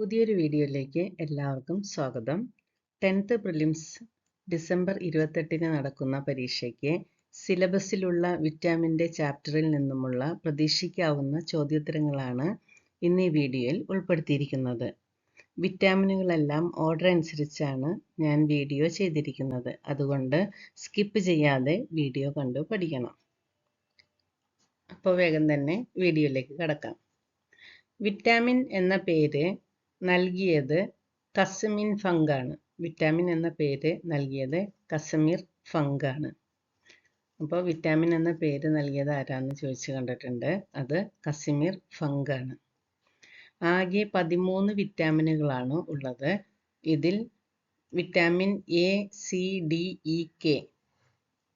പുതിയൊരു വീഡിയോയിലേക്ക് എല്ലാവർക്കും സ്വാഗതം. ടെൻത്ത് പ്രിലിംസ് ഡിസംബർ ഇരുപത്തെട്ടിന് നടക്കുന്ന പരീക്ഷയ്ക്ക് സിലബസിലുള്ള വിറ്റാമിന്റെ ചാപ്റ്ററിൽ നിന്നുമുള്ള പ്രതീക്ഷിക്കാവുന്ന ചോദ്യോത്തരങ്ങളാണ് ഇന്ന് ഈ വീഡിയോയിൽ ഉൾപ്പെടുത്തിയിരിക്കുന്നത്. വിറ്റാമിനുകളെല്ലാം ഓർഡർ അനുസരിച്ചാണ് ഞാൻ വീഡിയോ ചെയ്തിരിക്കുന്നത്. അതുകൊണ്ട് സ്കിപ്പ് ചെയ്യാതെ വീഡിയോ കണ്ടു പഠിക്കണം. അപ്പോൾ വേഗം തന്നെ വീഡിയോയിലേക്ക് കടക്കാം. വിറ്റാമിൻ എന്ന പേര് നൽകിയത് കസമിൻ ഫങ്കാണ്. വിറ്റാമിൻ എന്ന പേര് നൽകിയത് കസമീർ ഫങ്കാണ്. അപ്പോൾ വിറ്റാമിൻ എന്ന പേര് നൽകിയത് ആരാന്ന് ചോദിച്ച് കണ്ടിട്ടുണ്ട്. അത് കസിമീർ ഫങ്കാണ്. ആകെ പതിമൂന്ന് വിറ്റാമിനുകളാണ് ഉള്ളത്. ഇതിൽ vitamin A C D E K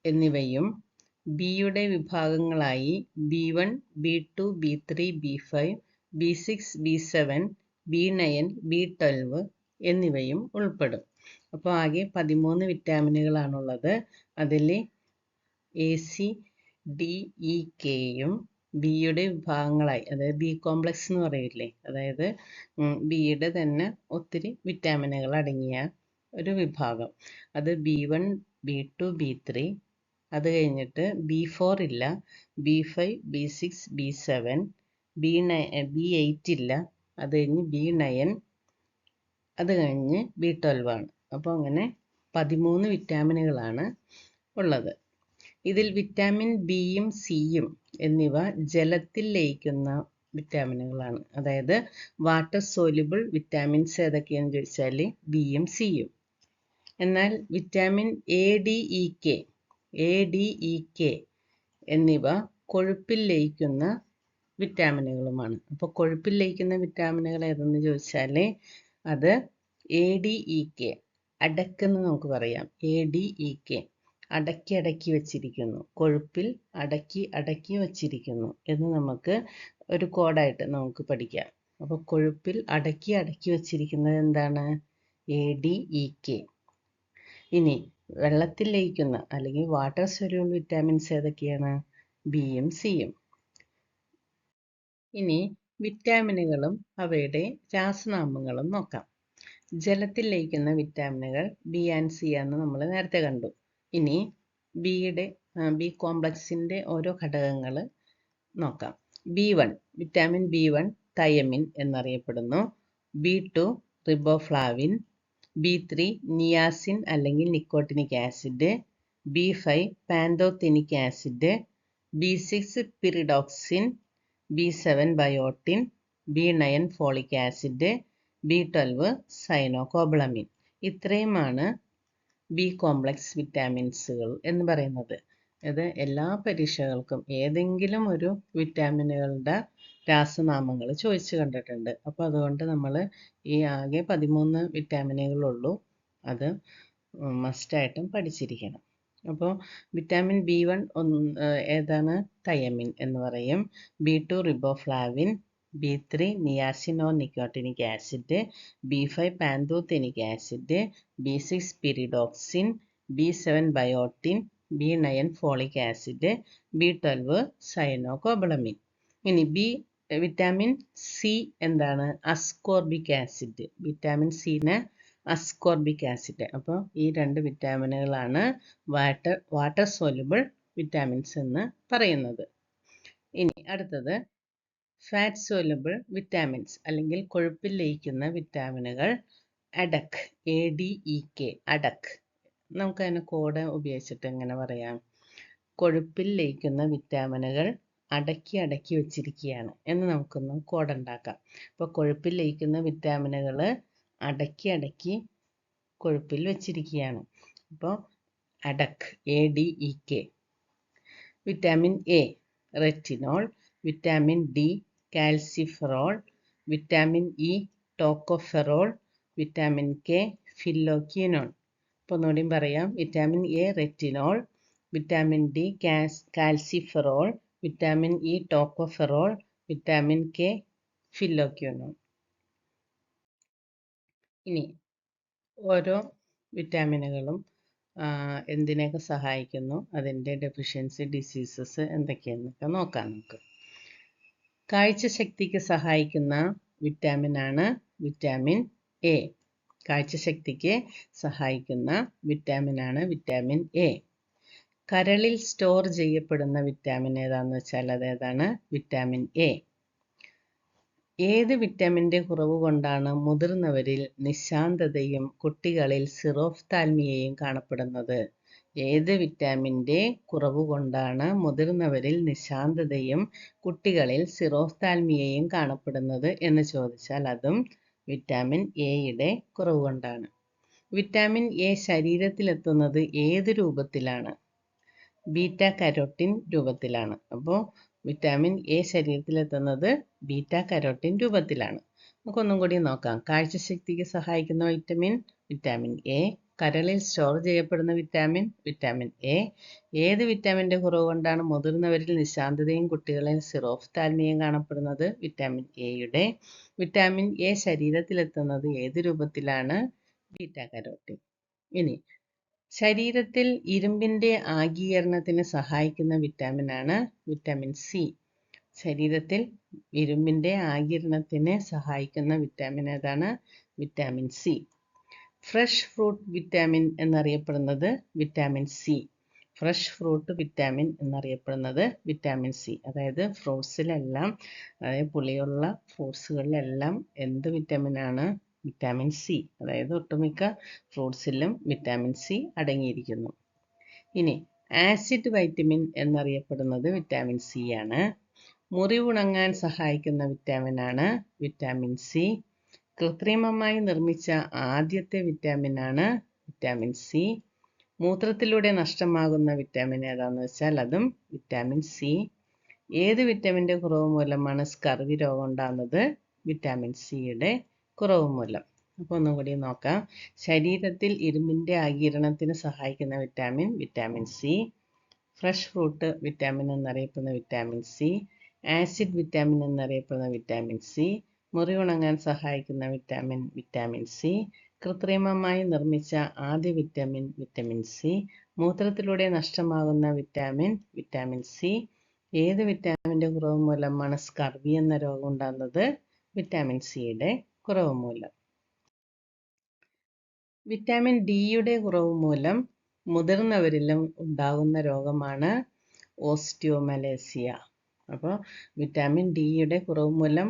എന്നിവയും ബിയുടെ വിഭാഗങ്ങളായി B one B two B three B five B six B seven B nine B twelve എന്നിവയും ഉൾപ്പെടും. അപ്പോൾ ആകെ പതിമൂന്ന് വിറ്റാമിനുകളാണുള്ളത്. അതിൽ എ സി ഡി ഇ കെയും ബിയുടെ വിഭാഗങ്ങളായി അതായത് ബി കോംപ്ലക്സ് എന്ന് പറയില്ലേ? അതായത് ബിയുടെ തന്നെ ഒത്തിരി വിറ്റാമിനുകൾ അടങ്ങിയ ഒരു വിഭാഗം. അത് B one B two B three അത് കഴിഞ്ഞിട്ട് ബി ഫോർ ഇല്ല B five B six B seven B nine B eight ഇല്ല അത് കഴിഞ്ഞ് ബി നയൻ അത് കഴിഞ്ഞ് ബി ട്വൽവ് ആണ്. അപ്പോൾ അങ്ങനെ പതിമൂന്ന് വിറ്റാമിനുകളാണ് ഉള്ളത്. ഇതിൽ വിറ്റാമിൻ ബിയും സിയും എന്നിവ ജലത്തിൽ ലയിക്കുന്ന വിറ്റാമിനുകളാണ്. അതായത് വാട്ടർ സോല്യുബിൾ വിറ്റാമിൻസ് ഏതൊക്കെയാണെന്ന് ചോദിച്ചാൽ ബിയും സിയും എന്നാൽ vitamin A D E K A D E K എന്നിവ കൊഴുപ്പിൽ ലയിക്കുന്ന വിറ്റാമിനുകളുമാണ്. കൊഴുപ്പിൽ ലയിക്കുന്ന വിറ്റാമിനുകൾ ഏതെന്ന് ചോദിച്ചാൽ അത് എ ഡി ഇ കെ അടക്കെന്ന് നമുക്ക് പറയാം. എ ഡി ഇ കെ അടക്കി അടക്കി വച്ചിരിക്കുന്നു. കൊഴുപ്പിൽ അടക്കി അടക്കി വച്ചിരിക്കുന്നു എന്ന് നമുക്ക് ഒരു കോഡായിട്ട് നമുക്ക് പഠിക്കാം. അപ്പോൾ കൊഴുപ്പിൽ അടക്കി അടക്കി വച്ചിരിക്കുന്നത് എന്താണ്? എ ഡി ഇ കെ ഇനി വെള്ളത്തിൽ ലയിക്കുന്ന അല്ലെങ്കിൽ വാട്ടർ സൊല്യൂൾ വിറ്റാമിൻസ് ഏതൊക്കെയാണ്? ബിയും സിയും ഇനി വിറ്റാമിനുകളും അവയുടെ രാസനാമങ്ങളും നോക്കാം. ജലത്തിൽ ലയിക്കുന്ന വിറ്റാമിനുകൾ ബി ആൻഡ് സി ആണെന്ന് നമ്മൾ നേരത്തെ കണ്ടു. ഇനി ബിയുടെ ബി കോംപ്ലക്സിന്റെ ഓരോ ഘടകങ്ങൾ നോക്കാം. B one vitamin B one thiamine എന്നറിയപ്പെടുന്നു. B two riboflavin B three niacin അല്ലെങ്കിൽ nicotinic acid B five pantothenic acid B six pyridoxine B seven biotin B nine folic acid B twelve cyanocobalamin ഇത്രയുമാണ് B complex വിറ്റാമിൻസുകൾ എന്ന് പറയുന്നത്. ഇത് എല്ലാ പരീക്ഷകൾക്കും ഏതെങ്കിലും ഒരു വിറ്റാമിനുകളുടെ രാസനാമങ്ങൾ ചോദിച്ചു കണ്ടിട്ടുണ്ട്. അപ്പോൾ അതുകൊണ്ട് നമ്മൾ ഈ ആകെ പതിമൂന്ന് വിറ്റാമിനുകളുള്ളൂ അത് മസ്റ്റായിട്ടും പഠിച്ചിരിക്കണം. അപ്പോൾ വിറ്റാമിൻ ബി വൺ ഏതാണ്? തയമിൻ എന്ന് പറയും. B two riboflavin B three നിയാസിനോ nicotinic acid B five pantothenic acid B six pyridoxine B seven biotin B nine folic acid B twelve cyanocobalamin ഇനി ബി വിറ്റാമിൻ സി എന്താണ്? Ascorbic acid vitamin സിന് ascorbic acid അപ്പോൾ ഈ രണ്ട് വിറ്റാമിനുകളാണ് water water soluble vitamins എന്ന് പറയുന്നത്. ഇനി അടുത്തത് ഫാറ്റ് സോലുബിൾ വിറ്റാമിൻസ് അല്ലെങ്കിൽ കൊഴുപ്പിൽ ലയിക്കുന്ന വിറ്റാമിനുകൾ അഡക് എ ഡി ഇ കെ അഡക് നമുക്ക് അതിന് കോഡ് ഉപയോഗിച്ചിട്ട് എങ്ങനെ പറയാം? കൊഴുപ്പിൽ ലയിക്കുന്ന വിറ്റാമിനുകൾ അടക്കി അടക്കി വെച്ചിരിക്കുകയാണ് എന്ന് നമുക്കൊന്ന് കോഡ് ഉണ്ടാക്കാം. അപ്പോൾ കൊഴുപ്പിൽ ലയിക്കുന്ന വിറ്റാമിനുകൾ അടക്കി അടക്കി കൊഴുപ്പിൽ വെച്ചിരിക്കുകയാണ്. അപ്പോൾ അടക്ക് A D E K vitamin A retinol vitamin D calciferol vitamin E tocopherol vitamin K phylloquinone അപ്പോൾ ഒന്നുകൂടിയും പറയാം. Vitamin A retinol vitamin D കാസ് calciferol vitamin E tocopherol vitamin K phylloquinone ഇനി ഓരോ വിറ്റാമിനുകളും എന്തിനെയൊക്കെ സഹായിക്കുന്നു? അതിന്റെ ഡെഫിഷ്യൻസി ഡിസീസസ് എന്തൊക്കെയാണെന്നൊക്കെ നോക്കാം നമുക്ക്. കാഴ്ചശക്തിക്ക് സഹായിക്കുന്ന വിറ്റാമിനാണ് വിറ്റാമിൻ എ. കാഴ്ചശക്തിക്ക് സഹായിക്കുന്ന വിറ്റാമിനാണ് വിറ്റാമിൻ എ. കരളിൽ സ്റ്റോർ ചെയ്യപ്പെടുന്ന വിറ്റാമിൻ ഏതാണെന്ന് വെച്ചാൽ അതേതാണ് വിറ്റാമിൻ എ. ഏത് വിറ്റാമിന്റെ കുറവ് കൊണ്ടാണ് മുതിർന്നവരിൽ നിശാന്തതയും കുട്ടികളിൽ സിറോഫ്താൽമിയയും കാണപ്പെടുന്നത്? ഏത് വിറ്റാമിന്റെ കുറവ് കൊണ്ടാണ് മുതിർന്നവരിൽ നിശാന്തതയും കുട്ടികളിൽ സിറോഫ്താൽമിയയും കാണപ്പെടുന്നത് എന്ന് ചോദിച്ചാൽ അതും വിറ്റാമിൻ എയുടെ കുറവ് കൊണ്ടാണ്. വിറ്റാമിൻ എ ശരീരത്തിലെത്തുന്നത് ഏത് രൂപത്തിലാണ്? ബീറ്റ കരോട്ടിൻ രൂപത്തിലാണ്. അപ്പോൾ വിറ്റാമിൻ എ ശരീരത്തിലെത്തുന്നത് ബീറ്റ കരോട്ടിൻ രൂപത്തിലാണ്. നമുക്കൊന്നും കൂടി നോക്കാം. കാഴ്ചശക്തിക്ക് സഹായിക്കുന്ന വൈറ്റമിൻ വിറ്റാമിൻ എ കരളിൽ സ്റ്റോർ ചെയ്യപ്പെടുന്ന വിറ്റാമിൻ വിറ്റാമിൻ എ ഏത് വിറ്റാമിന്റെ കുറവ് കൊണ്ടാണ് മുതിർന്നവരിൽ നിശാന്തതയും കുട്ടികളിൽ സിറോഫ്താൽമിയയും കാണപ്പെടുന്നത്? വിറ്റാമിൻ എയുടെ വിറ്റാമിൻ എ ശരീരത്തിലെത്തുന്നത് ഏത് രൂപത്തിലാണ്? ബീറ്റ കരോട്ടിൻ ഇനി ശരീരത്തിൽ ഇരുമ്പിന്റെ ആഗീകരണത്തിന് സഹായിക്കുന്ന വിറ്റാമിൻ ആണ് വിറ്റാമിൻ സി ശരീരത്തിൽ ഇരുമ്പിന്റെ ആഗീരണത്തിന് സഹായിക്കുന്ന വിറ്റാമിൻ ഏതാണ്? Vitamin C fresh fruit vitamin എന്നറിയപ്പെടുന്നത് vitamin C fresh fruit vitamin എന്നറിയപ്പെടുന്നത് വിറ്റാമിൻ സി അതായത് ഫ്രൂട്ട്സിലെല്ലാം അതായത് പുളിയുള്ള ഫ്രൂട്ട്സുകളിലെല്ലാം എന്ത് വിറ്റാമിനാണ് വിറ്റാമിൻ സി അതായത് ഒട്ടുമിക്ക ഫ്രൂട്ട്സിലും വിറ്റാമിൻ സി അടങ്ങിയിരിക്കുന്നു. ഇനി ആസിഡ് വൈറ്റമിൻ എന്നറിയപ്പെടുന്നത് വിറ്റാമിൻ സി ആണ്. മുറിവുണങ്ങാൻ സഹായിക്കുന്ന വിറ്റാമിൻ ആണ് വിറ്റാമിൻ സി കൃത്രിമമായി നിർമ്മിച്ച ആദ്യത്തെ വിറ്റാമിൻ ആണ് വിറ്റാമിൻ സി മൂത്രത്തിലൂടെ നഷ്ടമാകുന്ന വിറ്റാമിൻ ഏതാണെന്ന് വെച്ചാൽ അതും വിറ്റാമിൻ സി ഏത് വിറ്റാമിന്റെ കുറവ് മൂലമാണ് സ്കർവി രോഗം ഉണ്ടാകുന്നത്? വിറ്റാമിൻ സിയുടെ കുറവ് മൂലം. അപ്പോൾ ഒന്നും കൂടി നോക്കാം. ശരീരത്തിൽ ഇരുമ്പിന്റെ ആകിരണത്തിന് സഹായിക്കുന്ന vitamin vitamin C fresh fruit vitamin എന്നറിയപ്പെടുന്ന വിറ്റാമിൻ സി ആസിഡ് വിറ്റാമിൻ എന്നറിയപ്പെടുന്ന വിറ്റാമിൻ സി മുറി ഉണങ്ങാൻ സഹായിക്കുന്ന വിറ്റാമിൻ വിറ്റാമിൻ സി കൃത്രിമമായി നിർമ്മിച്ച ആദ്യ വിറ്റാമിൻ വിറ്റാമിൻ സി മൂത്രത്തിലൂടെ നഷ്ടമാകുന്ന വിറ്റാമിൻ വിറ്റാമിൻ സി ഏത് വിറ്റാമിന്റെ കുറവ് മൂലമാണ് സ്കർവി എന്ന രോഗം ഉണ്ടാകുന്നത്? വിറ്റാമിൻ സിയുടെ കുറവ് മൂലം വിറ്റാമിൻ ഡിയുടെ കുറവ് മൂലം മുതിർന്നവരിലും ഉണ്ടാകുന്ന രോഗമാണ് ഓസ്റ്റിയോമലേസിയ. അപ്പോൾ വിറ്റാമിൻ ഡിയുടെ കുറവ് മൂലം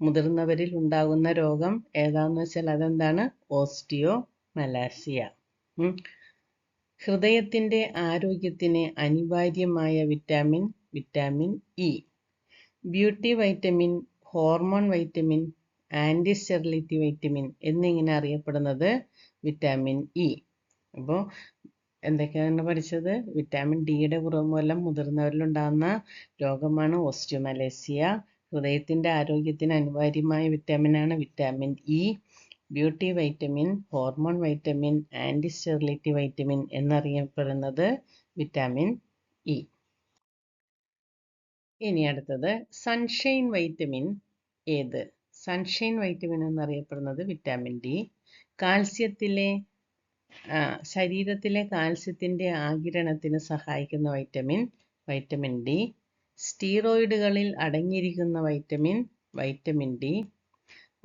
മുതിർന്നവരിൽ ഉണ്ടാകുന്ന രോഗം ഏതാണെന്ന് വെച്ചാൽ അതെന്താണ്? ഓസ്റ്റിയോ മലാസിയ ഹൃദയത്തിന്റെ ആരോഗ്യത്തിന് അനിവാര്യമായ vitamin vitamin E beauty vitamin hormone vitamin anti sterility vitamin എന്നിങ്ങനെ അറിയപ്പെടുന്നത് വിറ്റാമിൻ ഇ അപ്പോൾ എന്തൊക്കെയാണ് പഠിച്ചത്? വിറ്റാമിൻ ഡിയുടെ കുറവ് മൂലം മുതിർന്നവരിലുണ്ടാകുന്ന രോഗമാണ് ഓസ്റ്റിയോമലേസിയ ഹൃദയത്തിന്റെ ആരോഗ്യത്തിന് അനിവാര്യമായ വിറ്റാമിനാണ് vitamin E beauty vitamin hormone vitamin anti sterility vitamin എന്നറിയപ്പെടുന്നത് വിറ്റാമിൻ ഇ ഇനി അടുത്തത് സൺഷൈൻ വൈറ്റമിൻ ഏത്? സൺഷൈൻ വൈറ്റമിൻ എന്നറിയപ്പെടുന്നത് വിറ്റാമിൻ ഡി കാൽസ്യത്തിലെ ശരീരത്തിലെ കാൽസ്യത്തിന്റെ ആകിരണത്തിന് സഹായിക്കുന്ന വൈറ്റമിൻ വൈറ്റമിൻ ഡി സ്റ്റീറോയിഡുകളിൽ അടങ്ങിയിരിക്കുന്ന വൈറ്റമിൻ വൈറ്റമിൻ ഡി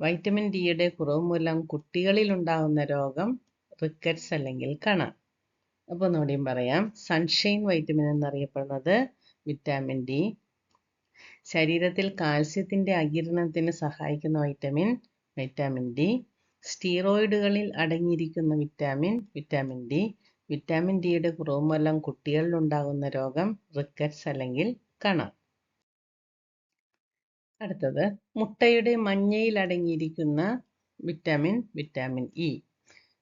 വൈറ്റമിൻ ഡിയുടെ കുറവ് മൂലം കുട്ടികളിൽ ഉണ്ടാകുന്ന രോഗം റിക്കറ്റ്സ് അല്ലെങ്കിൽ കണ. അപ്പോൾ ഒന്നുകൂടിയും പറയാം. സൺഷൈൻ വൈറ്റമിൻ എന്നറിയപ്പെടുന്നത് വിറ്റാമിൻ ഡി ശരീരത്തിൽ കാൽസ്യത്തിന്റെ അകിരണത്തിന് സഹായിക്കുന്ന വൈറ്റമിൻ വൈറ്റാമിൻ ഡി സ്റ്റീറോയിഡുകളിൽ അടങ്ങിയിരിക്കുന്ന വിറ്റാമിൻ വിറ്റാമിൻ ഡി വിറ്റാമിൻ ഡിയുടെ കുറവ് മൂലം കുട്ടികളിൽ ഉണ്ടാകുന്ന രോഗം റിക്കറ്റ്സ് അല്ലെങ്കിൽ കണ. അടുത്തത് മുട്ടയുടെ മഞ്ഞയിൽ അടങ്ങിയിരിക്കുന്ന വിറ്റാമിൻ വിറ്റാമിൻ ഇ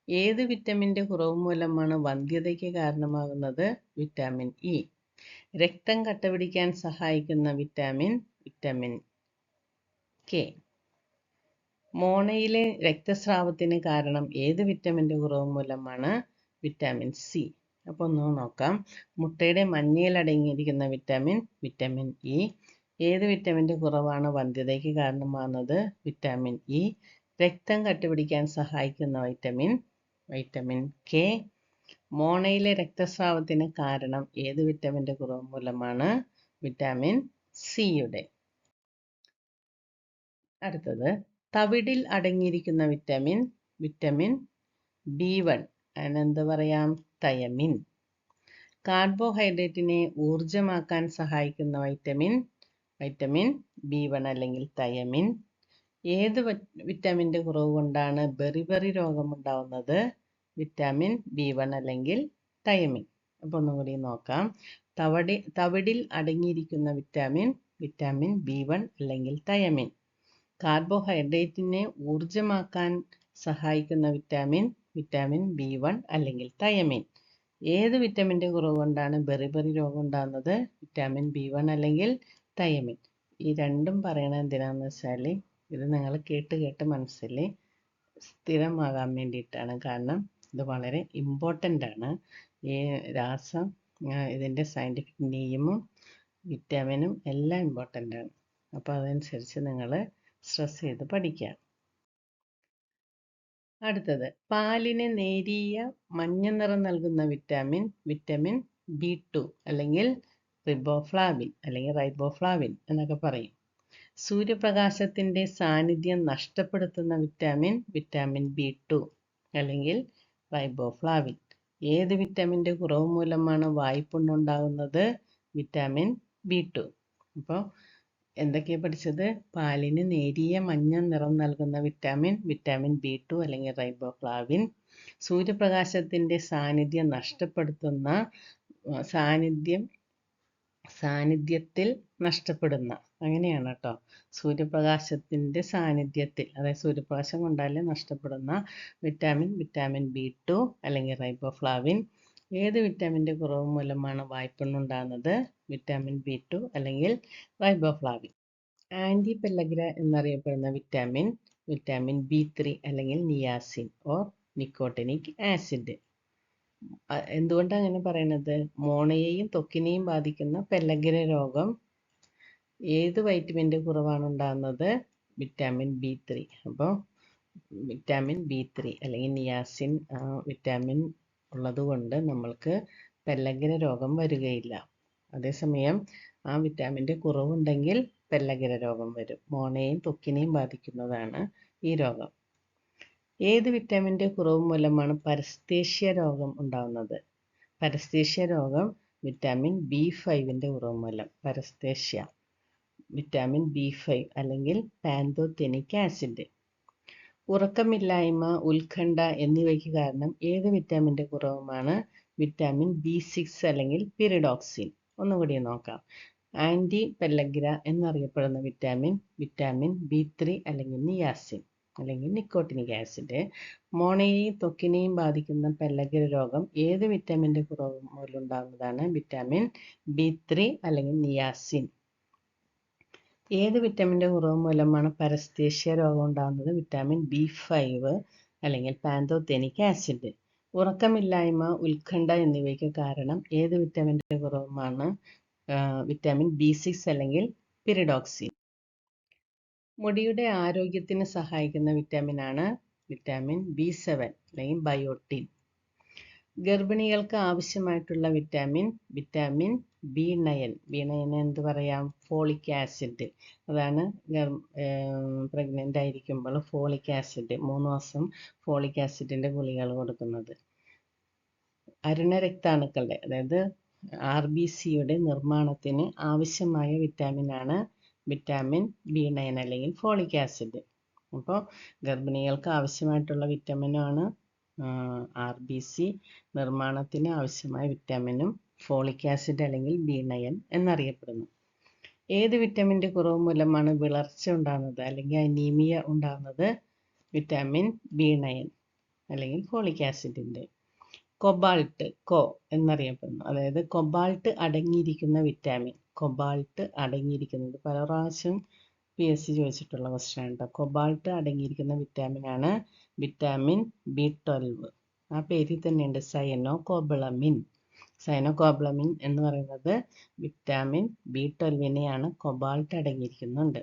ഏത് വിറ്റമിന്റെ കുറവ് മൂലമാണ് വന്ധ്യതയ്ക്ക് കാരണമാകുന്നത്? വിറ്റാമിൻ ഇ രക്തം കട്ടപിടിക്കാൻ സഹായിക്കുന്ന വിറ്റാമിൻ വിറ്റാമിൻ കെ. മോണയിലെ രക്തസ്രാവത്തിന് കാരണം ഏത് വിറ്റാമിന്റെ കുറവ് മൂലമാണ്? Vitamin C. അപ്പോൾ ഒന്ന് നോക്കാം. മുട്ടയുടെ മഞ്ഞയിൽ അടങ്ങിയിരിക്കുന്ന വിറ്റാമിൻ വിറ്റാമിൻ ഇ. ഏത് വിറ്റാമിന്റെ കുറവാണ്? വന്ധ്യതയ്ക്ക് കാരണമാകുന്നത് വിറ്റാമിൻ ഇ. രക്തം കട്ടുപിടിക്കാൻ സഹായിക്കുന്ന വൈറ്റമിൻ വൈറ്റമിൻ കെ. മോണയിലെ രക്തസ്രാവത്തിന് കാരണം ഏത് വിറ്റാമിന്റെ കുറവ് മൂലമാണ്? വിറ്റാമിൻ സിയുടെ അടുത്തത് തവിടിൽ അടങ്ങിയിരിക്കുന്ന വിറ്റാമിൻ വിറ്റമിൻ ബി വൺ അതിനെന്ത് പറയാം? തയമിൻ കാർബോഹൈഡ്രേറ്റിനെ ഊർജമാക്കാൻ സഹായിക്കുന്ന വൈറ്റമിൻ വൈറ്റമിൻ ബി വൺ അല്ലെങ്കിൽ തയമിൻ ഏത് വിറ്റാമിന്റെ കുറവ് കൊണ്ടാണ് ബെറിബെറി രോഗമുണ്ടാവുന്നത് വിറ്റാമിൻ ബി വൺ അല്ലെങ്കിൽ തൈമിൻ അപ്പോൾ ഒന്നും കൂടി നോക്കാം. തവടി തവിടിൽ അടങ്ങിയിരിക്കുന്ന വിറ്റാമിൻ വിറ്റാമിൻ ബി വൺ അല്ലെങ്കിൽ തയമിൻ കാർബോഹൈഡ്രേറ്റിനെ ഊർജമാക്കാൻ സഹായിക്കുന്ന വിറ്റാമിൻ വിറ്റാമിൻ ബി വൺ അല്ലെങ്കിൽ തയമിൻ ഏത് വിറ്റാമിന്റെ കുറവ് കൊണ്ടാണ് ബെറിബെറി രോഗം ഉണ്ടാകുന്നത്? വിറ്റാമിൻ ബി വൺ അല്ലെങ്കിൽ തയമിൻ ഈ രണ്ടും പറയണത് എന്തിനാണെന്ന് വെച്ചാൽ ഇത് നിങ്ങൾ കേട്ട് കേട്ട് മനസ്സിൽ സ്ഥിരമാകാൻ വേണ്ടിയിട്ടാണ്. കാരണം ഇത് വളരെ ഇമ്പോർട്ടന്റ് ആണ്. ഈ രാസം ഇതിന്റെ സയന്റിഫിക് നെയിമും വിറ്റാമിനും എല്ലാം ഇമ്പോർട്ടന്റ് ആണ്. അപ്പോൾ അതനുസരിച്ച് നിങ്ങൾ സ്ട്രെസ് ചെയ്ത് പഠിക്കുക. അടുത്തത് പാലിന് നേരിയ മഞ്ഞ നിറം നൽകുന്ന വിറ്റാമിൻ വിറ്റാമിൻ ബി ടു അല്ലെങ്കിൽ റിബോഫ്ലാവിൻ അല്ലെങ്കിൽ റൈബോഫ്ലാവിൻ എന്നൊക്കെ പറയും. സൂര്യപ്രകാശത്തിന്റെ സാന്നിധ്യം നഷ്ടപ്പെടുത്തുന്ന വിറ്റാമിൻ വിറ്റാമിൻ ബി ടു അല്ലെങ്കിൽ റൈബോഫ്ലാവിൻ ഏത് വിറ്റാമിന്റെ കുറവ് മൂലമാണ് വായ്പുണ്ണുണ്ടാകുന്നത്? വിറ്റാമിൻ ബി ടു അപ്പോൾ എന്തൊക്കെയാണ് പഠിച്ചത്? പാലിന് നേരിയ മഞ്ഞ നിറം നൽകുന്ന വിറ്റാമിൻ വിറ്റാമിൻ ബി ടു അല്ലെങ്കിൽ റൈബോഫ്ലാവിൻ സൂര്യപ്രകാശത്തിന്റെ സാന്നിധ്യം നഷ്ടപ്പെടുത്തുന്ന സാന്നിധ്യം സാന്നിധ്യത്തിൽ നഷ്ടപ്പെടുന്ന അങ്ങനെയാണ് കേട്ടോ സൂര്യപ്രകാശത്തിന്റെ സാന്നിധ്യത്തിൽ അതായത് സൂര്യപ്രകാശം കൊണ്ടാലേ നഷ്ടപ്പെടുന്ന വിറ്റാമിൻ വിറ്റാമിൻ ബി ടു അല്ലെങ്കിൽ റൈബോഫ്ലാവിൻ ഏത് വിറ്റാമിന്റെ കുറവ് മൂലമാണ് വായ്പുണ്ണുണ്ടാകുന്നത്? വിറ്റാമിൻ ബി ടു അല്ലെങ്കിൽ റൈബോഫ്ലാവിൻ ആന്റി പെല്ലഗ്ര എന്നറിയപ്പെടുന്ന വിറ്റാമിൻ വിറ്റാമിൻ ബി ത്രീ അല്ലെങ്കിൽ നിയാസിൻ ഓർ നിക്കോട്ടിനിക് ആസിഡ് എന്തുകൊണ്ടാണ് അങ്ങനെ പറയുന്നത് മോണയെയും ത്വക്കിനെയും ബാധിക്കുന്ന പെല്ലഗ്ര രോഗം ഏത് വൈറ്റമിന്റെ കുറവാണ് ഉണ്ടാകുന്നത് വിറ്റാമിൻ ബി ത്രീ അപ്പോൾ വിറ്റാമിൻ ബി ത്രീ അല്ലെങ്കിൽ നിയാസിൻ വിറ്റാമിൻ ഉള്ളതുകൊണ്ട് നമ്മൾക്ക് പെല്ലഗ്ര രോഗം വരികയില്ല. അതേസമയം ആ വിറ്റാമിന്റെ കുറവുണ്ടെങ്കിൽ പെല്ലഗ്ര രോഗം വരും. മോണയും തൊക്കിനെയും ബാധിക്കുന്നതാണ് ഈ രോഗം. ഏത് വിറ്റാമിന്റെ കുറവ് മൂലമാണ് പരസ്തേഷ്യ രോഗം ഉണ്ടാകുന്നത് പരസ്തേഷ്യ രോഗം വിറ്റാമിൻ ബി ഫൈവിന്റെ കുറവ് മൂലം. പരസ്തേഷ്യ. വിറ്റാമിൻ ബി ഫൈവ് അല്ലെങ്കിൽ പാന്തോതെനിക് ആസിഡ് ഉറക്കമില്ലായ്മ ഉത്കണ്ഠ എന്നിവയ്ക്ക് കാരണം ഏത് വിറ്റാമിന്റെ കുറവുമാണ്? വിറ്റാമിൻ ബി സിക്സ് അല്ലെങ്കിൽ പിരിഡോക്സിൻ ഒന്നുകൂടി നോക്കാം. ആന്റി പെല്ലഗ്ര എന്നറിയപ്പെടുന്ന വിറ്റാമിൻ വിറ്റാമിൻ ബി ത്രീ അല്ലെങ്കിൽ നിയാസിൻ അല്ലെങ്കിൽ നിക്കോട്ടിനിക് ആസിഡ് മോണയെയും ത്വക്കിനെയും ബാധിക്കുന്ന പെല്ലഗ്ര രോഗം ഏത് വിറ്റാമിന്റെ കുറവ് മൂലമുണ്ടാകുന്നതാണ്? വിറ്റാമിൻ ബി ത്രീ അല്ലെങ്കിൽ നിയാസിൻ ഏത് വിറ്റാമിന്റെ കുറവ് മൂലമാണ് പരസ്തേഷ്യ രോഗം ഉണ്ടാകുന്നത്? വിറ്റാമിൻ ബി ഫൈവ് അല്ലെങ്കിൽ പാന്തോതെനിക് ആസിഡ് ഉറക്കമില്ലായ്മ ഉത്കണ്ഠ എന്നിവയ്ക്ക് കാരണം ഏത് വിറ്റാമിന്റെ കുറവുമാണ്? വിറ്റാമിൻ ബി സിക്സ് അല്ലെങ്കിൽ പിരിഡോക്സിൻ മുടിയുടെ ആരോഗ്യത്തിന് സഹായിക്കുന്ന വിറ്റാമിനാണ് വിറ്റാമിൻ ബി സെവൻ അല്ലെങ്കിൽ ബയോട്ടിൻ ഗർഭിണികൾക്ക് ആവശ്യമായിട്ടുള്ള vitamin vitamin B nine. B nine എന്ത് പറയാം? Folic acid. അതാണ് പ്രഗ്നന്റ് ആയിരിക്കുമ്പോൾ ഫോളിക് ആസിഡ് മൂന്ന് മാസം ഫോളിക് ആസിഡിന്റെ ഗുളികൾ കൊടുക്കുന്നത്. അരുണരക്താണുക്കളുടെ അതായത് ആർ ബി സിയുടെ നിർമ്മാണത്തിന് ആവശ്യമായ വിറ്റാമിനാണ് വിറ്റാമിൻ ബി നയൻ അല്ലെങ്കിൽ ഫോളിക് ആസിഡ്. അപ്പോൾ ഗർഭിണികൾക്ക് ആവശ്യമായിട്ടുള്ള വിറ്റാമിനാണ് ആർ ബി സി നിർമ്മാണത്തിന് ആവശ്യമായ വിറ്റാമിനും ഫോളിക് ആസിഡ് അല്ലെങ്കിൽ ബി നയൻ എന്നറിയപ്പെടുന്നു. ഏത് വിറ്റാമിന്റെ കുറവ് മൂലമാണ് വിളർച്ച ഉണ്ടാകുന്നത്? അല്ലെങ്കിൽ അനീമിയ ഉണ്ടാകുന്നത്? വിറ്റാമിൻ ബി അല്ലെങ്കിൽ ഫോളിക് ആസിഡിന്റെ കൊബാൾട്ട് കോ എന്നറിയപ്പെടുന്നു. അതായത് കൊബാൾട്ട് അടങ്ങിയിരിക്കുന്ന വിറ്റാമിൻ കൊബാൾട്ട് അടങ്ങിയിരിക്കുന്നത്. പല പ്രാവശ്യം പി എസ് സി ചോദിച്ചിട്ടുള്ള ക്വസ്റ്റ്യൻ ആണ് കേട്ടോ കൊബാൾട്ട് അടങ്ങിയിരിക്കുന്ന വിറ്റാമിനാണ് വിറ്റാമിൻ ബി ട്വൽവ്. ആ പേരിൽ തന്നെയുണ്ട് സയനോ കോബിളമിൻ സയനോ എന്ന് പറയുന്നത് വിറ്റാമിൻ ബി ട്വൽവിനെയാണ് കൊബാൾട്ട് അടങ്ങിയിരിക്കുന്നുണ്ട്.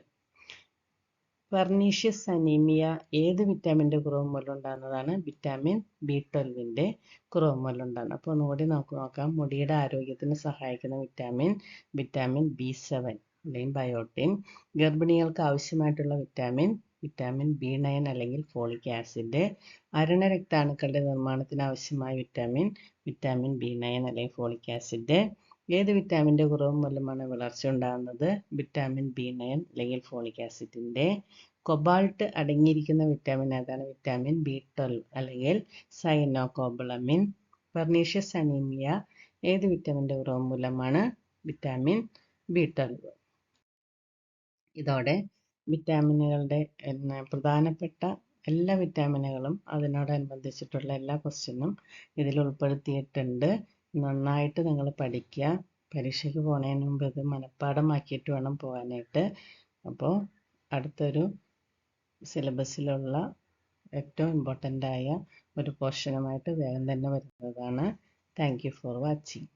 പെർണീഷ്യസ് അനീമിയ ഏത് വിറ്റാമിന്റെ കുറവ് മൂലം ഉണ്ടാകുന്നതാണ് വിറ്റാമിൻ ബി ട്വൽവിന്റെ കുറവ് മൂലം ഉണ്ടാകുന്നത് അപ്പോൾ ഒന്നുകൂടി നമുക്ക് നോക്കാം. മുടിയുടെ ആരോഗ്യത്തിന് സഹായിക്കുന്ന വിറ്റാമിൻ വിറ്റാമിൻ ബി സെവൻ അല്ലെങ്കിൽ ബയോട്ടിൻ. ഗർഭിണികൾക്ക് ആവശ്യമായിട്ടുള്ള വിറ്റാമിൻ വിറ്റാമിൻ ബി നയൻ അല്ലെങ്കിൽ ഫോളിക് ആസിഡ് അരണ രക്താണുക്കളുടെ നിർമ്മാണത്തിന് ആവശ്യമായ വിറ്റാമിൻ വിറ്റാമിൻ ബി നയൻ അല്ലെങ്കിൽ ഫോളിക് ആസിഡ് ഏത് വിറ്റാമിന്റെ കുറവ് മൂലമാണ് വളർച്ച ഉണ്ടാകുന്നത്? വിറ്റാമിൻ ബി നയൻ അല്ലെങ്കിൽ ഫോളിക് ആസിഡിന്റെ കൊബാൾട്ട് അടങ്ങിയിരിക്കുന്ന വിറ്റാമിൻ ഏതാണ്? വിറ്റാമിൻ ബി ട്വൽവ് അല്ലെങ്കിൽ സൈനോകോബളമിൻ പെർണീഷ്യസ് അനീമിയ ഏത് വിറ്റാമിന്റെ കുറവ് മൂലമാണ്? വിറ്റാമിൻ ബി ട്വൽവ് ഇതോടെ വിറ്റാമിനുകളുടെ പ്രധാനപ്പെട്ട എല്ലാ വിറ്റാമിനുകളും അതിനോടനുബന്ധിച്ചിട്ടുള്ള എല്ലാ ക്വസ്റ്റ്യനും ഇതിൽ ഉൾപ്പെടുത്തിയിട്ടുണ്ട്. നന്നായിട്ട് നിങ്ങൾ പഠിക്കുക. പരീക്ഷയ്ക്ക് പോണതിന് മുമ്പ് ഇത് മനഃപ്പാടമാക്കിയിട്ട് വേണം പോകാനായിട്ട്. അപ്പോൾ അടുത്തൊരു സിലബസിലുള്ള ഏറ്റവും ഇമ്പോർട്ടന്റ് ആയ ഒരു പോർഷനുമായിട്ട് വേഗം തന്നെ വരുന്നതാണ്. Thank you for watching.